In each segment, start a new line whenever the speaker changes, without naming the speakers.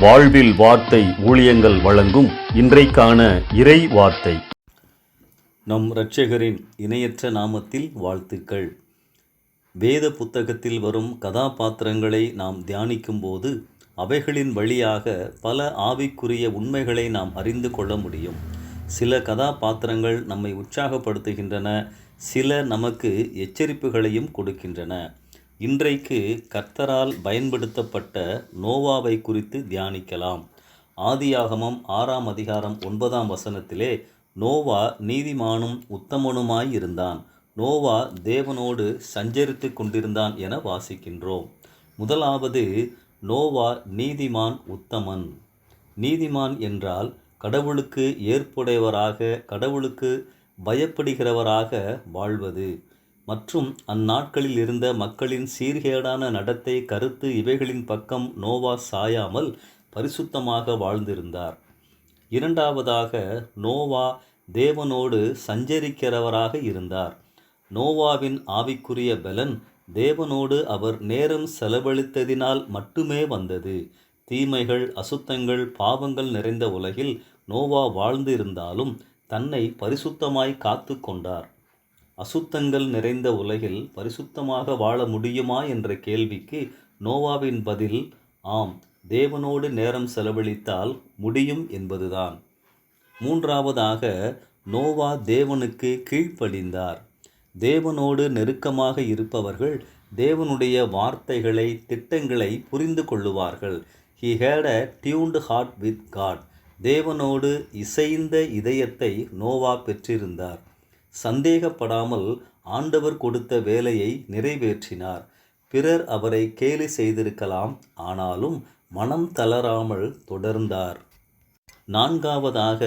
வாழ்வில் வார்த்தை ஊழியங்கள் வழங்கும் இன்றைக்கான இறை வார்த்தை. நம் இரட்சகரின் இணையற்ற நாமத்தில் வாழ்த்துக்கள். வேத புத்தகத்தில் வரும் கதாபாத்திரங்களை நாம் தியானிக்கும்போது அவைகளின் வழியாக பல ஆவிக்குரிய உண்மைகளை நாம் அறிந்து கொள்ள முடியும். சில கதாபாத்திரங்கள் நம்மை உற்சாகப்படுத்துகின்றன சில நமக்கு எச்சரிப்புகளையும் கொடுக்கின்றன. இன்றைக்கு கர்த்தரால் பயன்படுத்தப்பட்ட நோவாவை குறித்து தியானிக்கலாம். ஆதியாகமம் ஆறாம் அதிகாரம் ஒன்பதாம் வசனத்திலே நோவா நீதிமானும் உத்தமனுமாய் இருந்தான். நோவா தேவனோடு சஞ்சரித்து கொண்டிருந்தான் என வாசிக்கின்றோம். முதலாவது நோவா நீதிமான் உத்தமன். நீதிமான் என்றால் கடவுளுக்கு ஏற்புடையவராக கடவுளுக்கு பயப்படுகிறவராக வாழ்வது. மற்றும் அந்நாட்களில் இருந்த மக்களின் சீர்கேடான நடத்தை கருத்து இவைகளின் பக்கம் நோவா சாயாமல் பரிசுத்தமாக வாழ்ந்திருந்தார். இரண்டாவதாக நோவா தேவனோடு சஞ்சரிக்கிறவராக இருந்தார். நோவாவின் ஆவிக்குரிய பலன் தேவனோடு அவர் நேரம் செலவழித்ததினால் மட்டுமே வந்தது. தீமைகள் அசுத்தங்கள் பாவங்கள் நிறைந்த உலகில் நோவா வாழ்ந்து இருந்தாலும் தன்னை பரிசுத்தமாய் காத்து கொண்டார். அசுத்தங்கள் நிறைந்த உலகில் பரிசுத்தமாக வாழ முடியுமா என்ற கேள்விக்கு நோவாவின் பதில் ஆம் தேவனோடு நேரம் செலவழித்தால் முடியும் என்பதுதான். மூன்றாவதாக நோவா தேவனுக்கு கீழ்ப்படிந்தார். தேவனோடு நெருக்கமாக இருப்பவர்கள் தேவனுடைய வார்த்தைகளை திட்டங்களை புரிந்து கொள்ளுவார்கள். He had a tuned heart with God தேவனோடு இசைந்த இதயத்தை நோவா பெற்றிருந்தார். சந்தேகப்படாமல் ஆண்டவர் கொடுத்த வேலையை நிறைவேற்றினார். பிறர் அவரை கேலி செய்திருக்கலாம் ஆனாலும் மனம் தளராமல் தொடர்ந்தார். நான்காவதாக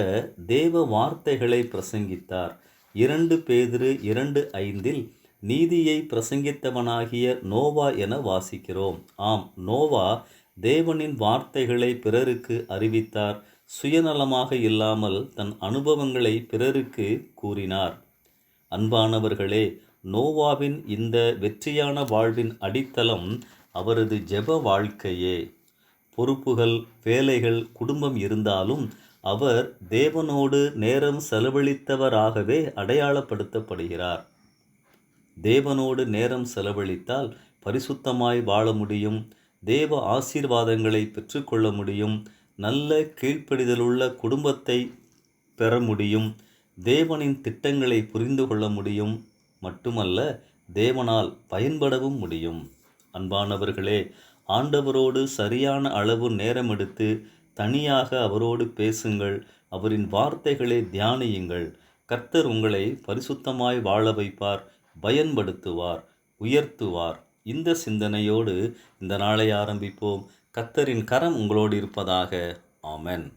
தேவ வார்த்தைகளை பிரசங்கித்தார். இரண்டு பேதிரு இரண்டு ஐந்தில் நீதியை பிரசங்கித்தவனாகிய நோவா என வாசிக்கிறோம். ஆம் நோவா தேவனின் வார்த்தைகளை பிறருக்கு அறிவித்தார். சுயநலமாக இல்லாமல் தன் அனுபவங்களை பிறருக்கு கூறினார். அன்பானவர்களே நோவாவின் இந்த வெற்றியான வாழ்வின் அடித்தளம் அவரது ஜெப வாழ்க்கையே. பொறுப்புகள் வேலைகள் குடும்பம் இருந்தாலும் அவர் தேவனோடு நேரம் செலவழித்தவராகவே அடையாளப்படுத்தப்படுகிறார். தேவனோடு நேரம் செலவழித்தால் பரிசுத்தமாய் வாழ முடியும் தேவ ஆசீர்வாதங்களை பெற்றுக்கொள்ள முடியும் நல்ல கீழ்ப்படிதலுள்ள குடும்பத்தை பெற முடியும். தேவனின் திட்டங்களை புரிந்து கொள்ள முடியும். மட்டுமல்ல தேவனால் பயன்படவும் முடியும். அன்பானவர்களே ஆண்டவரோடு சரியான அளவு நேரமெடுத்து தனியாக அவரோடு பேசுங்கள். அவரின் வார்த்தைகளை தியானியுங்கள். கர்த்தர் உங்களை பரிசுத்தமாய் வாழ வைப்பார் பயன்படுத்துவார் உயர்த்துவார். இந்த சிந்தனையோடு இந்த நாளை ஆரம்பிப்போம். கர்த்தரின் கரம் உங்களோடு இருப்பதாக. ஆமென்.